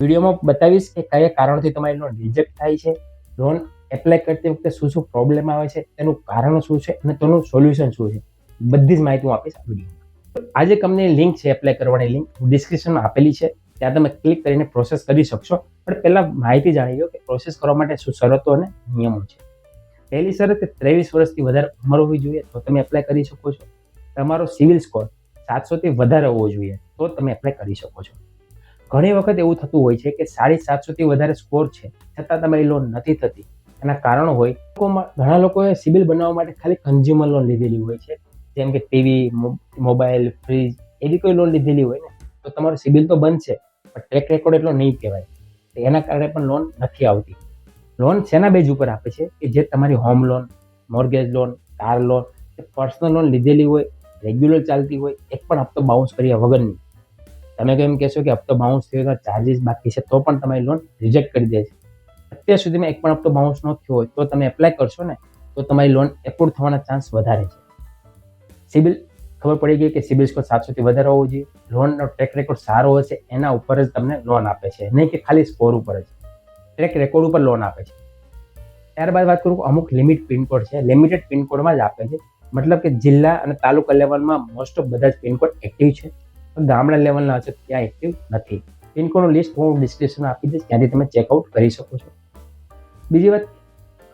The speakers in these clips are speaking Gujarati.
વિડીયોમાં બતાવીશ કે કયા કારણથી તમારી લોન રિજેક્ટ થાય છે લોન એપ્લાય કરતી વખતે શું શું પ્રોબ્લેમ આવે છે, તેનું કારણ શું છે અને તેનું સોલ્યુશન શું છે. બધી જ માહિતી હું આપીશ આ વીડિયો આજે કંપનીની લિંક છે એપ્લાય કરવાની લિંક ડિસ્ક્રિપ્શનમાં આપેલી છે, ત્યાં તમે ક્લિક કરીને પ્રોસેસ કરી શકશો. પણ પહેલાં માહિતી જાણી લો કે પ્રોસેસ કરવા માટે શું શરતો અને નિયમો છે. પહેલી શરત ત્રેવીસ વર્ષથી વધારે ઉંમર હોવી જોઈએ તો તમે એપ્લાય કરી શકો છો. તમારો સિવિલ સ્કોર સાતસોથી વધારે હોવો જોઈએ તો તમે એપ્લાય કરી શકો છો. ઘણી વખત એવું થતું હોય છે કે સાડી સાતસોથી વધારે સ્કોર છે, છતાં તમારી લોન નથી થતી. એના કારણો હોય, લોકોમાં ઘણા લોકોએ સિબિલ બનાવવા માટે ખાલી કન્ઝ્યુમર લોન લીધેલી હોય છે. જેમ કે ટીવી મોબાઈલ ફ્રીજ એવી કોઈ લોન લીધેલી હોય ને, તો તમારો સિબિલ તો બનશે, પણ ટ્રેક રેકોર્ડ એટલો નહીં કહેવાય. એના કારણે પણ લોન નથી આવતી. લોન શેના બેઝ ઉપર આપે છે? કે જે તમારી home loan mortgage loan car loan personal loan લીધેલી હોય રેગ્યુલર ચાલતી હોય, એક પણ હપ્તો બાઉન્સ કર્યા વગરની. તમે કેમ કહેશો કે હપ્તો બાઉન્સ થયો તો ચાર્જિસ બાકી છે, તો પણ તમારી લોન રિજેક્ટ કરી દે છે. અત્યાર સુધીમાં એક પણ હપ્તો બાઉન્સ ન થયો હોય તો તમે એપ્લાય કરશો ને, તો તમારી લોન એપ્રુવ થવાના ચાન્સ વધારે છે. સિબિલ, ખબર પડી ગઈ કે સિબિલ સ્કોર સાતસોથી વધારે હોવો જોઈએ. લોનનો ટ્રેક રેકોર્ડ સારો હશે, એના ઉપર જ તમને લોન આપે છે. નહીં કે ખાલી સ્કોર ઉપર જ. ટ્રેક રેકોર્ડ ઉપર લોન આપે છે. ત્યારબાદ વાત કરું અમુક લિમિટ પિનકોડ છે. લિમિટેડ પિનકોડમાં જ આપે છે. મતલબ કે જિલ્લા અને તાલુકા લેવલમાં મોસ્ટ ઓફ બધા જ પિનકોડ એક્ટિવ છે. ગામડા લેવલના હશે, ત્યાં એક્ટિવ નથી. પિનકોડનું લિસ્ટ હું ડિસ્ક્રિપ્શનમાં આપી દઈશ, ત્યાંથી તમે ચેકઆઉટ કરી શકો છો. બીજી વાત,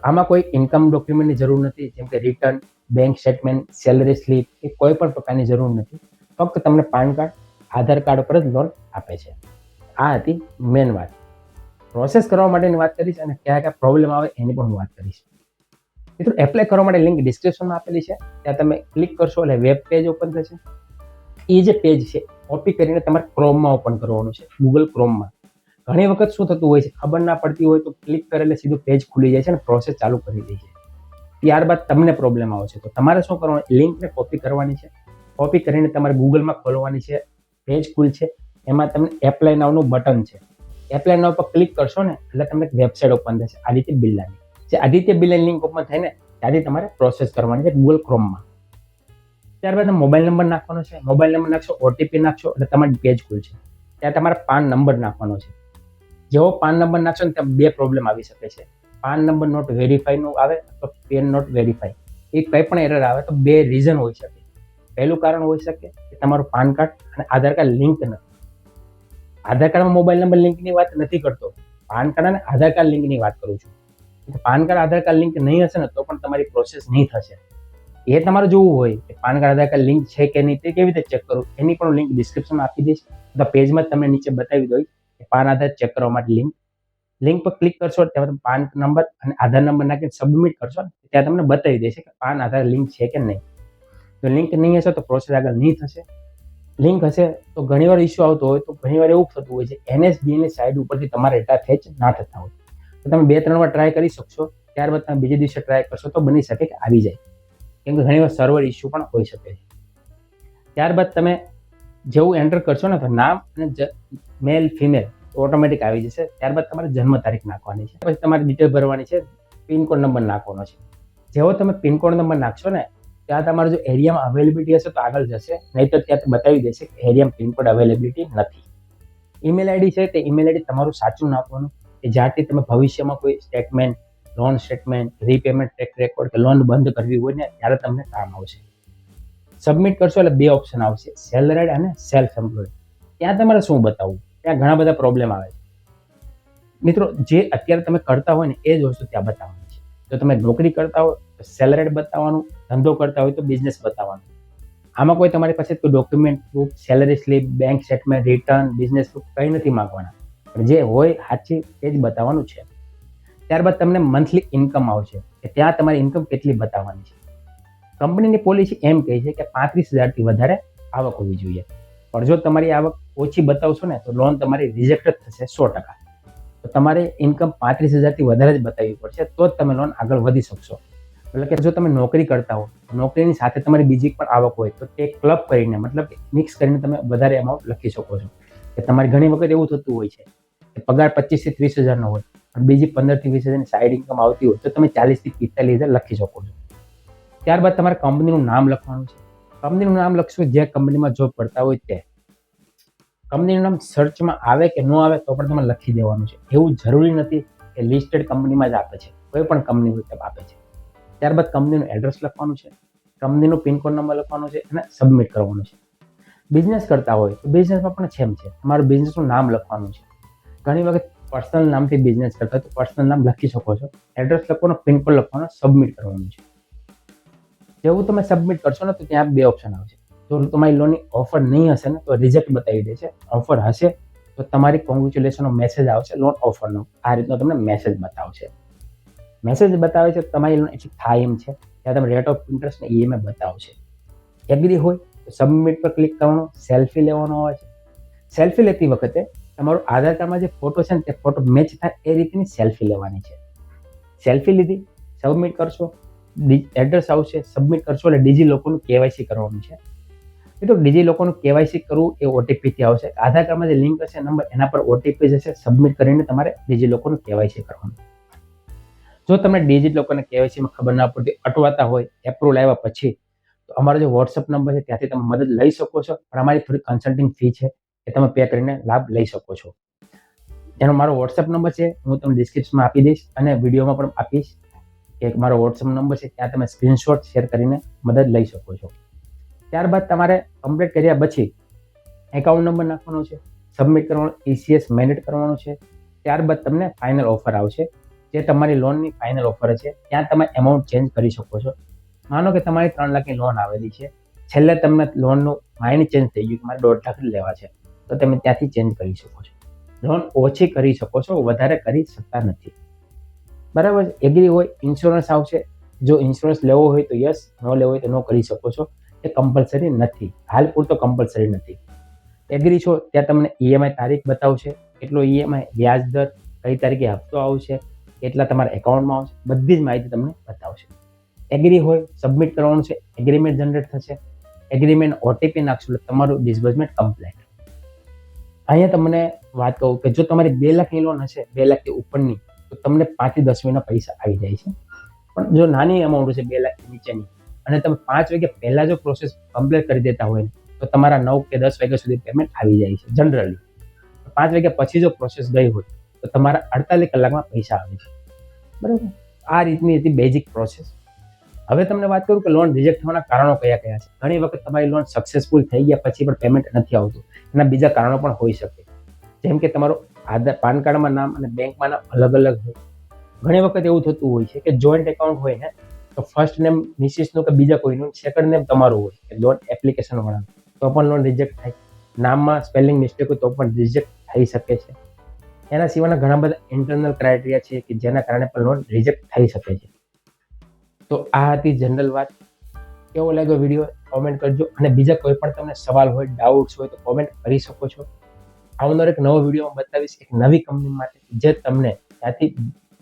આમાં કોઈ ઇન્કમ ડોક્યુમેન્ટની જરૂર નથી, જેમ કે return bank statement salary slip કે કોઈ પણ પ્રકારની જરૂર નથી. ફક્ત તમને પાન કાર્ડ, આધાર કાર્ડ ઉપર જ લોન આપે છે. આ હતી મેન વાત. પ્રોસેસ કરવા માટેની વાત કરીશ અને કયા કયા પ્રોબ્લેમ આવે એની પણ હું વાત કરીશ. મિત્રો એપ્લાય કરવા માટે લિંક ડિસ્ક્રિપ્શનમાં આપેલી છે. ત્યાં તમે ક્લિક કરશો એટલે વેબ પેજ ઓપન થશે. એ જે પેજ છે. કોપી કરીને તમારે ક્રોમમાં ઓપન કરવાનું છે. ગૂગલ ક્રોમમાં ઘણી વખત શું થતું હોય છે? ખબર ના પડતી હોય તો ક્લિક કરે સીધું પેજ ખુલી જાય છે અને પ્રોસેસ ચાલુ કરી દે છે. ત્યારબાદ તમને પ્રોબ્લેમ આવશે તો તમારે શું કરવાનું? લિંકને કોપી કરવાની છે. કોપી કરીને તમારે ગૂગલમાં ખોલવાની છે. પેજ ખુલ છે. એમાં તમને એપ્લાય નાવનું બટન છે. એપ્લાય નાવ પર ક્લિક કરશો ને, એટલે તમને વેબસાઇટ ઓપન થશે. આદિત્ય બિરલાની જે આદિત્ય બિરલાની લિંક ઓપન થાય ને, ત્યાંથી તમારે પ્રોસેસ કરવાની છે ગૂગલ ક્રોમમાં ત્યારબાદ મોબાઈલ નંબર નાખવાનો છે. મોબાઈલ નંબર નાખશો ઓટીપી નાખશો એટલે તમારી પેજ ખુલશે ત્યાં તમારે પાન નંબર નાખવાનો છે. જેવો પાન નંબર નાખશો ને ત્યાં બે પ્રોબ્લેમ આવી શકે છે. પાન નંબર નોટ વેરીફાઈનું આવે તો પેન નોટ વેરીફાઈ એ કંઈ પણ એરર આવે તો બે રીઝન હોઈ શકે. પહેલું કારણ હોઈ શકે કે તમારું પાન કાર્ડ અને આધાર કાર્ડ લિંક નથી. આધાર કાર્ડમાં મોબાઈલ નંબર લિંકની વાત નથી કરતો. પાન કાર્ડ અને આધાર કાર્ડ લિંકની વાત કરું છું. PAN card Aadhaar card link નહીં હશે ને તો પણ તમારી પ્રોસેસ નહીં થશે. એ તમારે જોવું હોય કે PAN card, Aadhaar card link છે કે નહીં તે કેવી રીતે ચેક કરું એની પણ લિંક ડિસ્ક્રિપ્શનમાં આપી દઈશ. તો પેજમાં તમને નીચે બતાવી દઈશ કે પાન, આધાર ચેક કરવા માટે લિંક લિંક પર ક્લિક કરશો ત્યારે તમે પાન નંબર અને આધાર નંબર નાખીને સબમિટ કરશો ત્યાં તમને બતાવી દેશે કે પાન, આધાર લિંક છે કે નહીં. જો લિંક નહીં હશે તો પ્રોસેસ આગળ નહીં થશે. લિંક હશે તો ઘણીવાર ઇસ્યુ આવતો હોય તો ઘણીવાર એવું થતું હોય છે એનએસડીની સાઇડ ઉપરથી તમારા ડેટા ફેચ ના થતા હોય. તો તમે બે, ત્રણ વાર ટ્રાય કરી શકશો. ત્યારબાદ તમે બીજે દિવસે ટ્રાય કરશો તો બની શકે કે આવી જાય. કેમ કે ઘણીવાર સર્વર ઇસ્યુ પણ હોઈ શકે છે. ત્યારબાદ તમે જેવું એન્ટર કરશો ને તો નામ અને મેલ ફિમેલ ઓટોમેટિક આવી જશે. ત્યારબાદ તમારે જન્મ તારીખ નાખવાની છે. પછી તમારે ડિટેલ ભરવાની છે. પિનકોડ નંબર નાખવાનો છે. જેવો તમે પિનકોડ નંબર નાખશો ને, ત્યાં તમારો જો એરિયામાં અવેલેબિલિટી હશે તો આગળ જશે. નહીં તો ત્યાં બતાવી દેશે કે એરિયામાં પિનકોડ અવેલેબિલિટી નથી. ઈમેલ આઈડી છે તે ઈમેલ આઈડી તમારું સાચું નાખવાનું. કે જ્યાંથી તમે ભવિષ્યમાં કોઈ statement loan statement repayment track record કે લોન બંધ કરવી હોય ને, ત્યારે તમને કામ આવશે. સબમિટ કરશો એટલે બે ઓપ્શન આવશે સેલરેડ અને સેલ્ફ એમ્પ્લોયડ ત્યાં તમારે શું બતાવવું? ત્યાં ઘણા બધા પ્રોબ્લેમ આવે છે. મિત્રો, જે અત્યારે તમે કરતા હોય ને, એ જ વસ્તુ ત્યાં બતાવવાની છે. જો તમે નોકરી કરતા હોય, તો સેલરેડ બતાવવાનું, ધંધો કરતા હોય, તો બિઝનેસ બતાવવાનું. આમાં કોઈ તમારી પાસે કોઈ document proof salary slip bank statement return business proof કંઈ નથી માંગવાના. પણ જે હોય, સાચી, એ જ બતાવવાનું છે. ત્યારબાદ તમને મંથલી ઇન્કમ આવશે, કે ત્યાં તમારી ઇન્કમ કેટલી બતાવવાની છે. કંપનીની પોલિસી એમ કહે છે કે પાંત્રીસ હજારથી વધારે આવક હોવી જોઈએ. પણ જો તમારી આવક ઓછી બતાવશો ને, તો લોન તમારી રિજેક્ટ જ થશે સો ટકા. તો તમારે ઇન્કમ પાંત્રીસ હજારથી વધારે જ બતાવવી પડશે, તો જ તમે લોન આગળ વધી શકશો. એટલે કે જો તમે નોકરી કરતા હો, નોકરીની સાથે તમારી બીજી પણ આવક હોય, તો તે ક્લબ કરીને, મતલબ મિક્સ કરીને તમે વધારે અમાઉન્ટ લખી શકો છો. કે તમારે ઘણી વખત એવું થતું હોય છે કે પગાર પચીસથી ત્રીસ હજારનો હોય બીજી પંદરથી વીસ હજારની સાઈડ ઇન્કમ આવતી હોય તો તમે ચાલીસથી પિસ્તાલીસ હજાર લખી શકો છો. ત્યારબાદ તમારે કંપનીનું નામ લખવાનું છે. કંપનીનું નામ લખશો જે કંપનીમાં જોબ કરતા હોય તે. કંપનીનું નામ સર્ચમાં આવે કે ન આવે તો પણ તમારે લખી દેવાનું છે. એવું જરૂરી નથી કે લિસ્ટેડ કંપનીમાં જ આપે છે. કોઈ પણ કંપની હોય આપે છે. ત્યારબાદ કંપનીનું એડ્રેસ લખવાનું છે. કંપનીનું પિનકોડ નંબર લખવાનો છે અને સબમિટ કરવાનું છે. બિઝનેસ કરતા હોય તો બિઝનેસમાં પણ છેમ છે. તમારું બિઝનેસનું નામ લખવાનું છે. ઘણી વખત પર્સનલ નામથી બિઝનેસ કરતા તો પર્સનલ નામ લખી શકો છો. એડ્રેસ લખવાનો પિનકોડ લખવાનો સબમિટ કરવાનું છે. જેવું તમે સબમિટ કરશો ને તો ત્યાં બે ઓપ્શન આવશે જો તમારી લોનની ઓફર નહીં હશે ને, તો રિજેક્ટ બતાવી દેશે ઓફર હશે, તો તમારી કોંગ્રેચ્યુલેશનનો મેસેજ આવશે લોન ઓફરનો આ રીતનો તમને મેસેજ બતાવશે. મેસેજ બતાવે છે, તમારી લોન એટલી થાય એમ છે. ત્યાં તમે રેટ ઓફ ઇન્ટરેસ્ટને ઈએમઆઈ બતાવશે. એગ્રી હોય, તો સબમિટ પર ક્લિક કરવાનું સેલ્ફી લેવાનો આવે છે. સેલ્ફી લેતી વખતે તમારું આધાર કાર્ડમાં જે ફોટો છે ને, તે ફોટો મેચ થાય એ રીતની સેલ્ફી લેવાની છે. સેલ્ફી લીધી સબમિટ કરશો એડ્રેસ આવશે સબમિટ કરશો એટલે ડીજી લોકોનું કેવાયસી કરવાનું છે. તો ડીજી લોકોનું કેવાયસી કરવું એ ઓટીપીથી આવશે. આધાર કાર્ડમાં જે લિંક હશે નંબર એના પર ઓટીપી જશે સબમિટ કરીને તમારે ડીજી લોકોનું કેવાયસી કરવાનું. જો તમને ડિજિટ લોકોને કેવાયસીમાં ખબર ના પડતી, અટવાતા હોય એપ્રુવલ આવ્યા પછી, તો અમારો જે વોટ્સઅપ નંબર છે, ત્યાંથી તમે મદદ લઈ શકો છો. પણ અમારી થોડી કન્સલ્ટિંગ ફી છે. એ તમે પે કરીને લાભ લઈ શકો છો. એનો મારો વોટ્સઅપ નંબર છે, હું તમને ડિસ્ક્રિપ્શનમાં આપી દઈશ અને વિડીયોમાં પણ આપીશ કે મારો વોટ્સઅપ નંબર છે, ત્યાં તમે સ્ક્રીનશોટ શેર કરીને મદદ લઈ શકો છો. ત્યારબાદ તમારે કમ્પ્લીટ કર્યા પછી એકાઉન્ટ નંબર નાખવાનો છે સબમિટ કરવાનો ઈસીએસ મેનેટ કરવાનો છે, ત્યારબાદ તમને ફાઇનલ ઓફર આવશે, જે તમારી લોનની ફાઇનલ ઓફર છે, ત્યાં તમે એમાઉન્ટ ચેન્જ કરી શકો છો. માનો કે તમારી ત્રણ લાખની લોન આવેલી છે, છેલ્લે તમને લોનનું માઇન્ડ ચેન્જ થઈ ગયું કે મારે દોઢ લાખ લેવા છે. તો તમે ત્યાંથી ચેન્જ કરી શકો છો. લોન ઓછી કરી શકો છો, વધારે કરી શકતા નથી. બરાબર એગ્રી હોય ઇન્સ્યોરન્સ આવશે. જો ઇન્સ્યોરન્સ લેવો હોય તો યસ ન લેવો હોય તો ન કરી શકો છો. એ કમ્પલસરી નથી. હાલ પૂરતો કમ્પલસરી નથી. એગ્રી છો? ત્યાં તમને ઈએમઆઈ તારીખ બતાવશે. કેટલો ઈએમઆઈ વ્યાજ દર, કઈ તારીખે હપ્તો આવશે, કેટલા તમારા એકાઉન્ટમાં આવશે, બધી જ માહિતી તમને બતાવશે. એગ્રી હોય સબમિટ કરવાનું છે. એગ્રીમેન્ટ જનરેટ થશે. એગ્રીમેન્ટ ઓટીપી નાખશો એટલે તમારું ડિસબર્સમેન્ટ કમ્પ્લીટ અહીંયા તમને વાત કહું કે જો તમારી બે લાખની લોન હશે, બે લાખથી ઉપરની, તો તમને પાંચથી દસ મહિના પૈસા આવી જાય છે. પણ જો નાની અમાઉન્ટ છે બે લાખની નીચેની, અને તમે પાંચ વાગ્યા પહેલાં જો પ્રોસેસ કમ્પ્લીટ કરી દેતા હોય તો તમારા નવ કે દસ વાગ્યા સુધી પેમેન્ટ આવી જાય છે જનરલી પાંચ વાગ્યા પછી જો પ્રોસેસ ગઈ હોય, તો તમારા અડતાલીસ કલાકમાં પૈસા આવે છે. બરાબર? આ રીતની હતી બેઝિક પ્રોસેસ હવે તમને વાત કરું કે લોન રિજેક્ટ થવાના કારણો કયા કયા છે? ઘણી વખત તમારી લોન સક્સેસફુલ થઈ ગયા પછી પણ પેમેન્ટ નથી આવતું. એના બીજા કારણો પણ હોઈ શકે. જેમ કે તમારું આધાર, પાન કાર્ડમાં નામ અને બેંકમાં નામ અલગ અલગ હોય. ઘણી વખત એવું થતું હોય છે કે જોઈન્ટ એકાઉન્ટ હોય ને, તો ફર્સ્ટ નેમ મિસિસનું કે બીજા કોઈનું સેકન્ડ નેમ તમારું હોય, કે લોન એપ્લિકેશન વાળા તો પણ લોન રિજેક્ટ થાય. નામમાં સ્પેલિંગ મિસ્ટેક હોય તો પણ રિજેક્ટ થઈ શકે છે. એના સિવાયના ઘણા બધા ઇન્ટરનલ ક્રાઇટેરિયા છે કે જેના કારણે પણ લોન રિજેક્ટ થઈ શકે છે. તો આ હતી જનરલ વાત. કેવો લાગ્યો વીડિયો કોમેન્ટ કરજો. અને બીજા કોઈ પણ તમને સવાલ હોય ડાઉટ્સ હોય, તો કોમેન્ટ કરી શકો છો. આવનાર એક નવો વીડિયો બતાવીશ એક નવી કંપની માટે જે તમને ત્યાંથી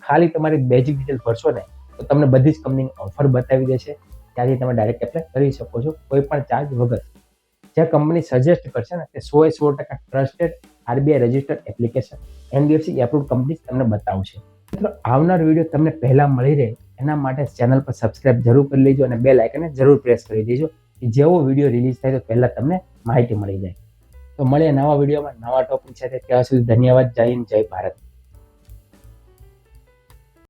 ખાલી તમારી બેઝિક ડિટેલ ભરશો ને, તો તમને બધી જ કંપનીની ઓફર બતાવી દેશે. ત્યાંથી તમે ડાયરેક્ટ એપ્લાય કરી શકો છો, કોઈ પણ ચાર્જ વગર. જે કંપની સજેસ્ટ કરશે ને, તે સો એ સો ટકા trusted RBI registered application NBFC approve company તમને બતાવશે. મિત્રો, આવનાર વીડિયો તમને પહેલાં મળી રહે એના માટે ચેનલ પર સબસ્ક્રાઇબ જરૂર કરી લેજો અને બે લાઇકને જરૂર પ્રેસ કરી દેજો કે જેવો વીડિયો રિલીઝ થાય તો પહેલાં તમને માહિતી મળી જાય. તો મળીએ નવા વિડીયોમાં નવા ટોપિક સાથે ત્યાં સુધી ધન્યવાદ. જય હિન્દ, જય ભારત.